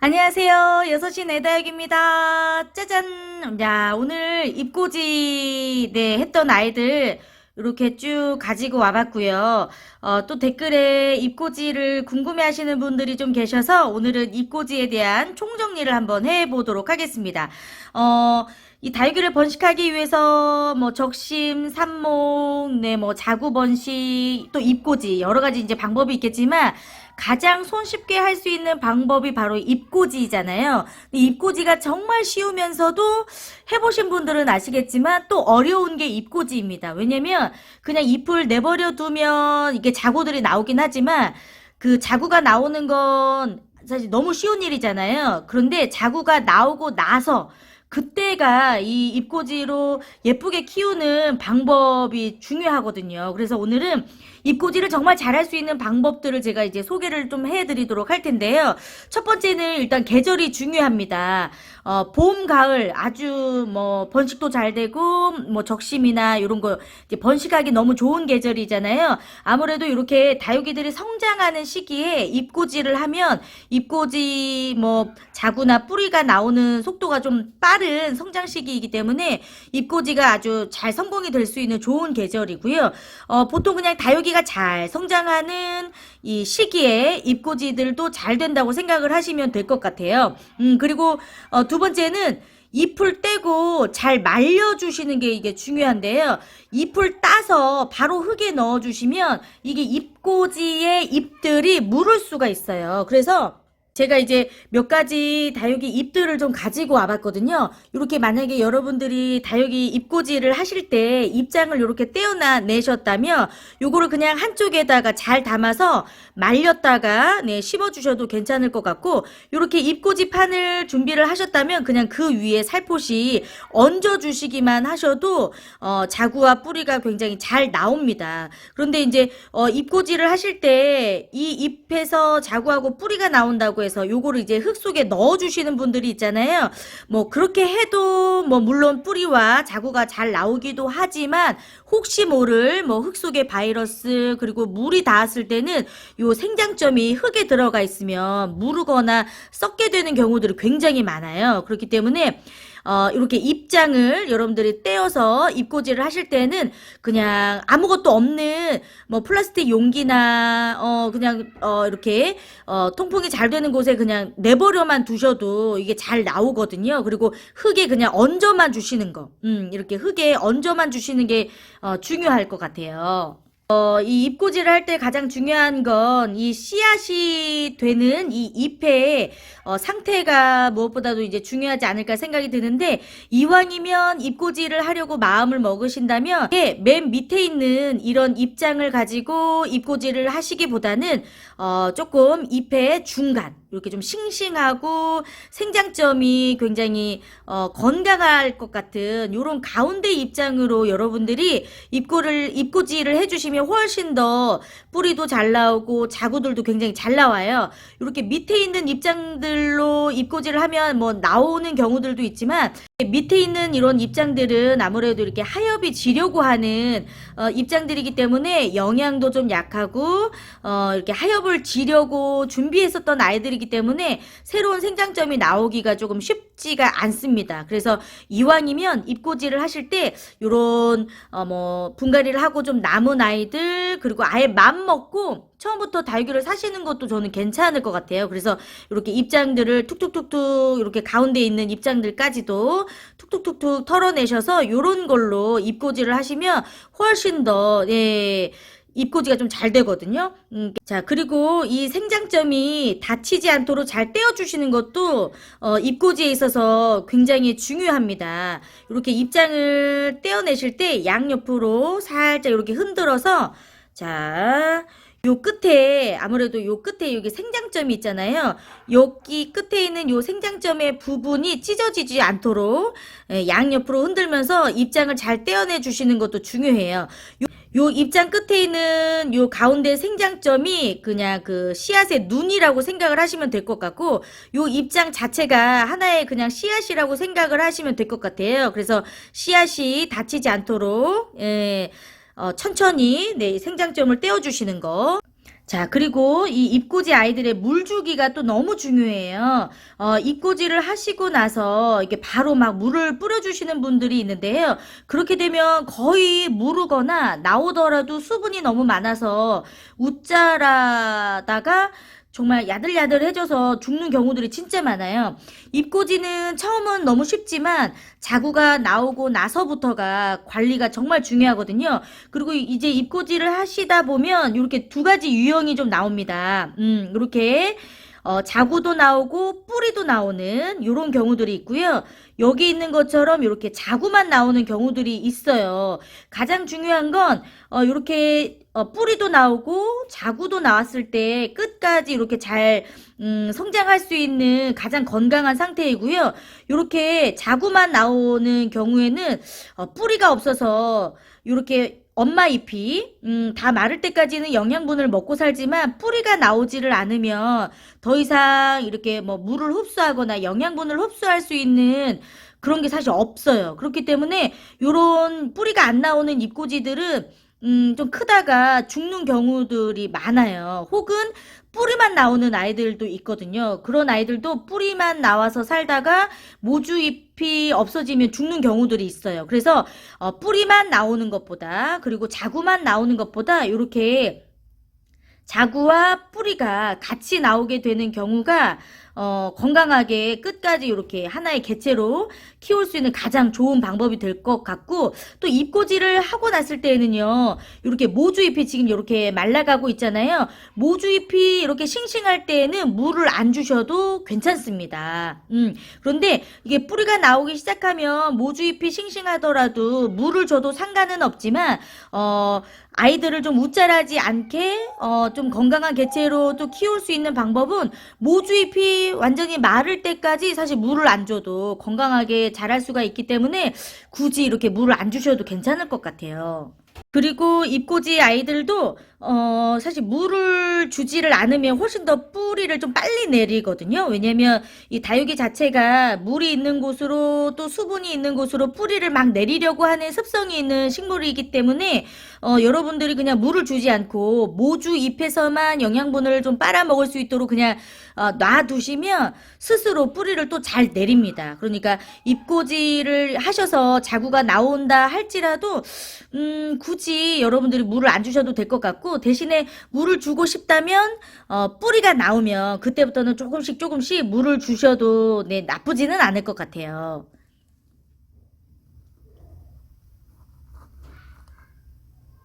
안녕하세요. 6시 내다육입니다. 짜잔! 야, 오늘 입고지, 네, 했던 아이들, 이렇게 쭉 가지고 와봤고요. 어, 또 댓글에 입고지를 궁금해 하시는 분들이 좀 계셔서 오늘은 입고지에 대한 총정리를 한번 해보도록 하겠습니다. 어, 이 다육이를 번식하기 위해서 뭐 적심, 삽목, 네, 뭐 자구 번식, 또 입고지 여러 가지 이제 방법이 있겠지만 가장 손쉽게 할 수 있는 방법이 바로 입고지잖아요. 입고지가 정말 쉬우면서도 해보신 분들은 아시겠지만 또 어려운 게 입고지입니다. 왜냐면 그냥 잎을 내버려 두면 이게 자구들이 나오긴 하지만 그 자구가 나오는 건 사실 너무 쉬운 일이잖아요. 그런데 자구가 나오고 나서 그때가 이 입고지로 예쁘게 키우는 방법이 중요하거든요. 그래서 오늘은 입고지를 정말 잘할 수 있는 방법들을 제가 이제 소개를 좀 해드리도록 할 텐데요. 첫 번째는 일단 계절이 중요합니다. 어, 봄, 가을 아주 뭐 번식도 잘 되고 뭐 적심이나 이런 거 번식하기 너무 좋은 계절이잖아요. 아무래도 이렇게 다육이들이 성장하는 시기에 입고지를 하면 입고지 뭐 자구나 뿌리가 나오는 속도가 좀 빠른 성장 시기이기 때문에 입고지가 아주 잘 성공이 될 수 있는 좋은 계절이고요. 어, 보통 그냥 다육이 가 잘 성장하는 이 시기에 입고지들도 잘 된다고 생각을 하시면 될 것 같아요. 음, 그리고 어, 두 번째는 잎을 떼고 잘 말려주시는 게 이게 중요한데요. 잎을 따서 바로 흙에 넣어주시면 이게 잎꽂이의 잎들이 무를 수가 있어요. 그래서 제가 이제 몇 가지 다육이 잎들을 좀 가지고 와봤거든요. 이렇게 만약에 여러분들이 다육이 잎꽂이를 하실 때 잎장을 이렇게 떼어나 내셨다면 요거를 그냥 한쪽에다가 잘 담아서 말렸다가 네, 심어주셔도 괜찮을 것 같고 이렇게 잎꽂이 판을 준비를 하셨다면 그냥 그 위에 살포시 얹어주시기만 하셔도 어, 자구와 뿌리가 굉장히 잘 나옵니다. 그런데 이제 어, 잎꽂이를 하실 때 이 잎에서 자구하고 뿌리가 나온다고 해서 요거를 이제 흙 속에 넣어주시는 분들이 있잖아요. 뭐 그렇게 해도 뭐 물론 뿌리와 자구가 잘 나오기도 하지만 혹시 모를 뭐 흙 속에 바이러스 그리고 물이 닿았을 때는 요 생장점이 흙에 들어가 있으면 무르거나 썩게 되는 경우들이 굉장히 많아요. 그렇기 때문에 어, 이렇게 잎장을 여러분들이 떼어서 잎꽂이를 하실 때는 그냥 아무것도 없는 뭐 플라스틱 용기나 어, 그냥 어, 이렇게 어, 통풍이 잘 되는 곳에 그냥 내버려만 두셔도 이게 잘 나오거든요. 그리고 흙에 그냥 얹어만 주시는 거. 음, 이렇게 흙에 얹어만 주시는 게 어, 중요할 것 같아요. 어, 이 잎꽂이를 할 때 가장 중요한 건 이 씨앗이 되는 이 잎의 어, 상태가 무엇보다도 이제 중요하지 않을까 생각이 드는데 이왕이면 잎꽂이를 하려고 마음을 먹으신다면 맨 밑에 있는 이런 잎장을 가지고 잎꽂이를 하시기보다는 어, 조금 잎의 중간 이렇게 좀 싱싱하고 생장점이 굉장히 어, 건강할 것 같은 이런 가운데 입장으로 여러분들이 입고를 입고지를 해주시면 훨씬 더 뿌리도 잘 나오고 자구들도 굉장히 잘 나와요. 이렇게 밑에 있는 입장들로 입고지를 하면 뭐 나오는 경우들도 있지만 밑에 있는 이런 입장들은 아무래도 이렇게 하엽이 지려고 하는 어, 입장들이기 때문에 영양도 좀 약하고 어, 이렇게 하엽을 지려고 준비했었던 아이들이기 때문에 새로운 생장점이 나오기가 조금 쉽지가 않습니다. 그래서 이왕이면 입고지를 하실 때 요런 어, 뭐 분갈이를 하고 좀 남은 아이들 그리고 아예 맘 먹고 처음부터 다육이를 사시는 것도 저는 괜찮을 것 같아요. 그래서 이렇게 입장들을 툭툭툭툭 이렇게 가운데 있는 입장들까지도 툭툭툭툭 털어내셔서 요런 걸로 입고지를 하시면 훨씬 더 예. 입고지가 좀 잘 되거든요. 음, 자, 그리고 이 생장점이 다치지 않도록 잘 떼어주시는 것도 어, 입고지에 있어서 굉장히 중요합니다. 이렇게 입장을 떼어내실 때 양옆으로 살짝 이렇게 흔들어서 자, 요 끝에 아무래도 요 끝에 여기 생장점이 있잖아요. 여기 끝에 있는 요 생장점의 부분이 찢어지지 않도록 예, 양옆으로 흔들면서 입장을 잘 떼어내 주시는 것도 중요해요. 요, 요 입장 끝에 있는 요 가운데 생장점이 그냥 그 씨앗의 눈이라고 생각을 하시면 될 것 같고 요 입장 자체가 하나의 그냥 씨앗이라고 생각을 하시면 될 것 같아요. 그래서 씨앗이 다치지 않도록 예. 어, 천천히 네, 생장점을 떼어주시는 거. 자, 그리고 이 입꼬지 아이들의 물 주기가 또 너무 중요해요. 어, 입꼬지를 하시고 나서 이게 바로 막 물을 뿌려주시는 분들이 있는데요. 그렇게 되면 거의 무르거나 나오더라도 수분이 너무 많아서 웃자라다가 정말 야들야들해져서 죽는 경우들이 진짜 많아요. 입꼬지는 처음은 너무 쉽지만 자구가 나오고 나서부터가 관리가 정말 중요하거든요. 그리고 이제 입꼬지를 하시다 보면 이렇게 두 가지 유형이 좀 나옵니다. 음, 이렇게 어, 자구도 나오고 뿌리도 나오는 이런 경우들이 있고요. 여기 있는 것처럼 이렇게 자구만 나오는 경우들이 있어요. 가장 중요한 건 어, 이렇게 어, 뿌리도 나오고 자구도 나왔을 때 끝까지 이렇게 잘 음, 성장할 수 있는 가장 건강한 상태이고요. 이렇게 자구만 나오는 경우에는 어, 뿌리가 없어서 이렇게 엄마 잎이 음, 다 마를 때까지는 영양분을 먹고 살지만 뿌리가 나오지를 않으면 더 이상 이렇게 뭐 물을 흡수하거나 영양분을 흡수할 수 있는 그런 게 사실 없어요. 그렇기 때문에 요런 뿌리가 안 나오는 잎꽂이들은 음, 좀 크다가 죽는 경우들이 많아요. 혹은 뿌리만 나오는 아이들도 있거든요. 그런 아이들도 뿌리만 나와서 살다가 모주 잎이 없어지면 죽는 경우들이 있어요. 그래서 어, 뿌리만 나오는 것보다 그리고 자구만 나오는 것보다 이렇게 자구와 뿌리가 같이 나오게 되는 경우가 어, 건강하게 끝까지 이렇게 하나의 개체로 키울 수 있는 가장 좋은 방법이 될 것 같고 또 잎꽂이를 하고 났을 때에는요 이렇게 모주잎이 지금 이렇게 말라가고 있잖아요. 모주잎이 이렇게 싱싱할 때에는 물을 안 주셔도 괜찮습니다. 음, 그런데 이게 뿌리가 나오기 시작하면 모주잎이 싱싱하더라도 물을 줘도 상관은 없지만 어, 아이들을 좀 웃자라지 않게 어, 좀 건강한 개체로 또 키울 수 있는 방법은 모주잎이 완전히 마를 때까지 사실 물을 안 줘도 건강하게 자랄 수가 있기 때문에 굳이 이렇게 물을 안 주셔도 괜찮을 것 같아요. 그리고 입꼬지 아이들도 어 사실 물을 주지를 않으면 훨씬 더 뿌리를 좀 빨리 내리거든요. 왜냐면 이 다육이 자체가 물이 있는 곳으로 또 수분이 있는 곳으로 뿌리를 막 내리려고 하는 습성이 있는 식물이기 때문에 어 여러분들이 그냥 물을 주지 않고 모주 잎에서만 영양분을 좀 빨아 먹을 수 있도록 그냥 어, 놔두시면 스스로 뿌리를 또 잘 내립니다. 그러니까 잎꽂이를 하셔서 자구가 나온다 할지라도 음, 굳이 여러분들이 물을 안 주셔도 될 것 같고 대신에 물을 주고 싶다면 어, 뿌리가 나오면 그때부터는 조금씩 조금씩 물을 주셔도 네, 나쁘지는 않을 것 같아요.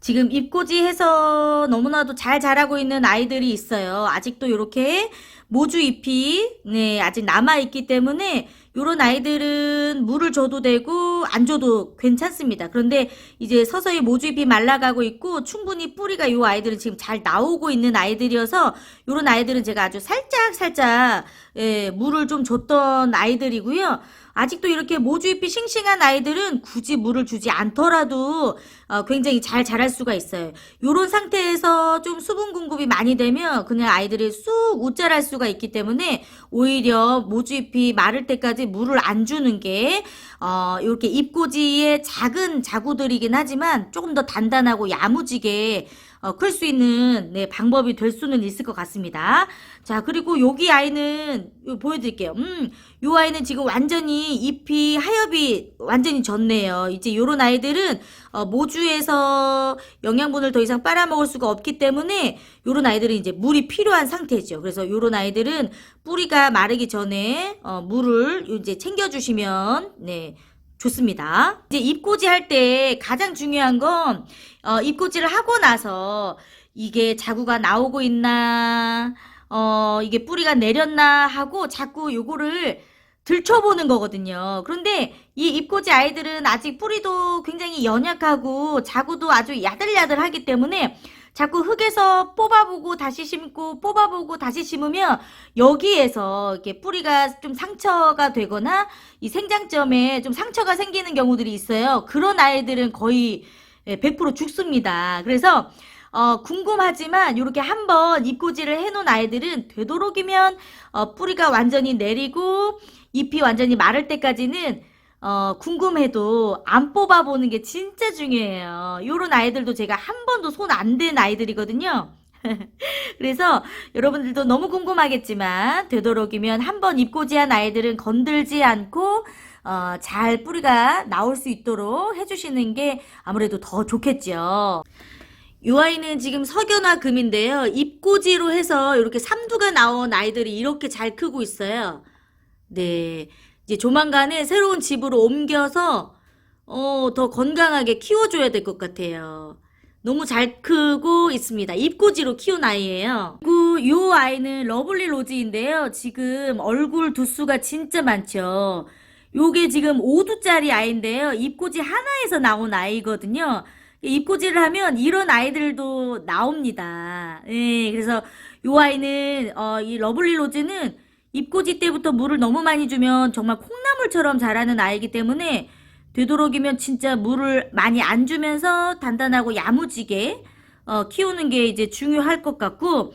지금 입꼬지 해서 너무나도 잘 자라고 있는 아이들이 있어요. 아직도 이렇게 모주 잎이 네, 아직 남아 있기 때문에 이런 아이들은 물을 줘도 되고 안 줘도 괜찮습니다. 그런데 이제 서서히 모주 잎이 말라가고 있고 충분히 뿌리가 이 아이들은 지금 잘 나오고 있는 아이들이어서 이런 아이들은 제가 아주 살짝 살짝 예, 물을 좀 줬던 아이들이고요. 아직도 이렇게 모주잎이 싱싱한 아이들은 굳이 물을 주지 않더라도 어, 굉장히 잘 자랄 수가 있어요. 이런 상태에서 좀 수분 공급이 많이 되면 그냥 아이들이 쑥 웃자랄 수가 있기 때문에 오히려 모주잎이 마를 때까지 물을 안 주는 게 어, 이렇게 잎꽂이의 작은 자구들이긴 하지만 조금 더 단단하고 야무지게 어, 클 수 있는 네, 방법이 될 수는 있을 것 같습니다. 자, 그리고 여기 아이는 요 보여드릴게요. 음, 요 아이는 지금 완전히 잎이 하엽이 완전히 졌네요. 이제 요런 아이들은 어, 모주에서 영양분을 더 이상 빨아먹을 수가 없기 때문에 요런 아이들은 이제 물이 필요한 상태죠. 그래서 요런 아이들은 뿌리가 마르기 전에 어, 물을 이제 챙겨주시면 네. 좋습니다. 이제 입꼬지 할 때 가장 중요한 건 어, 입꼬지를 하고 나서 이게 자구가 나오고 있나 어, 이게 뿌리가 내렸나 하고 자꾸 요거를 들춰보는 거거든요. 그런데 이 입꼬지 아이들은 아직 뿌리도 굉장히 연약하고 자구도 아주 야들야들하기 때문에 자꾸 흙에서 뽑아보고 다시 심고 뽑아보고 다시 심으면 여기에서 이렇게 뿌리가 좀 상처가 되거나 이 생장점에 좀 상처가 생기는 경우들이 있어요. 그런 아이들은 거의 100% 죽습니다. 그래서 어, 궁금하지만 이렇게 한번 잎꽂이를 해놓은 아이들은 되도록이면 어, 뿌리가 완전히 내리고 잎이 완전히 마를 때까지는 어, 궁금해도 안 뽑아보는 게 진짜 중요해요. 요런 아이들도 제가 한 번도 손 안 댄 아이들이거든요. 그래서 여러분들도 너무 궁금하겠지만 되도록이면 한 번 입고지한 아이들은 건들지 않고 어, 잘 뿌리가 나올 수 있도록 해주시는 게 아무래도 더 좋겠죠. 이 아이는 지금 석연화 금인데요. 입고지로 해서 이렇게 삼두가 나온 아이들이 이렇게 잘 크고 있어요. 네. 이제 조만간에 새로운 집으로 옮겨서 어, 더 건강하게 키워줘야 될 것 같아요. 너무 잘 크고 있습니다. 입고지로 키운 아이예요. 그리고 이 아이는 러블리 로즈인데요. 지금 얼굴 두수가 진짜 많죠. 요게 지금 5두짜리 아이인데요. 입고지 하나에서 나온 아이거든요. 입고지를 하면 이런 아이들도 나옵니다. 예, 그래서 요 아이는 어, 이 러블리 로즈는 입고지 때부터 물을 너무 많이 주면 정말 콩나물처럼 자라는 아이기 때문에 되도록이면 진짜 물을 많이 안 주면서 단단하고 야무지게 어, 키우는 게 이제 중요할 것 같고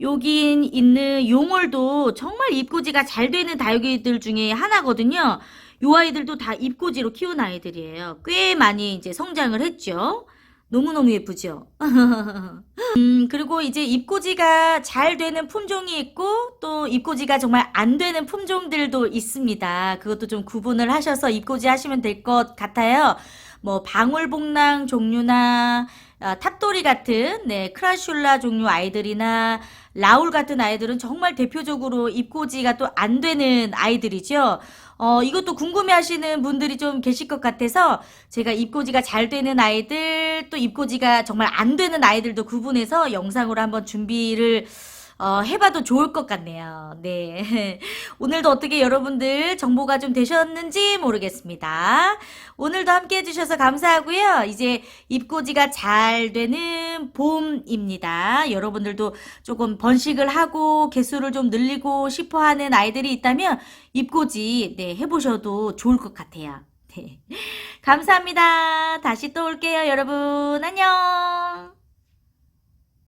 여기 있는 용월도 정말 입고지가 잘 되는 다육이들 중에 하나거든요. 요 아이들도 다 입고지로 키운 아이들이에요. 꽤 많이 이제 성장을 했죠. 너무너무 예쁘죠? 음, 그리고 이제 입고지가 잘 되는 품종이 있고 또 입고지가 정말 안 되는 품종들도 있습니다. 그것도 좀 구분을 하셔서 입고지 하시면 될 것 같아요. 뭐 방울복랑 종류나 아, 탑도리 같은 네, 크라슐라 종류 아이들이나 라울 같은 아이들은 정말 대표적으로 입고지가 또 안 되는 아이들이죠. 어, 이것도 궁금해 하시는 분들이 좀 계실 것 같아서 제가 입고지가 잘 되는 아이들, 또 입고지가 정말 안 되는 아이들도 구분해서 영상으로 한번 준비를 어, 해봐도 좋을 것 같네요. 네. 오늘도 어떻게 여러분들 정보가 좀 되셨는지 모르겠습니다. 오늘도 함께 해주셔서 감사하고요. 이제 입고지가 잘 되는 봄입니다. 여러분들도 조금 번식을 하고 개수를 좀 늘리고 싶어 하는 아이들이 있다면 입고지, 네, 해보셔도 좋을 것 같아요. 네. 감사합니다. 다시 또 올게요, 여러분. 안녕.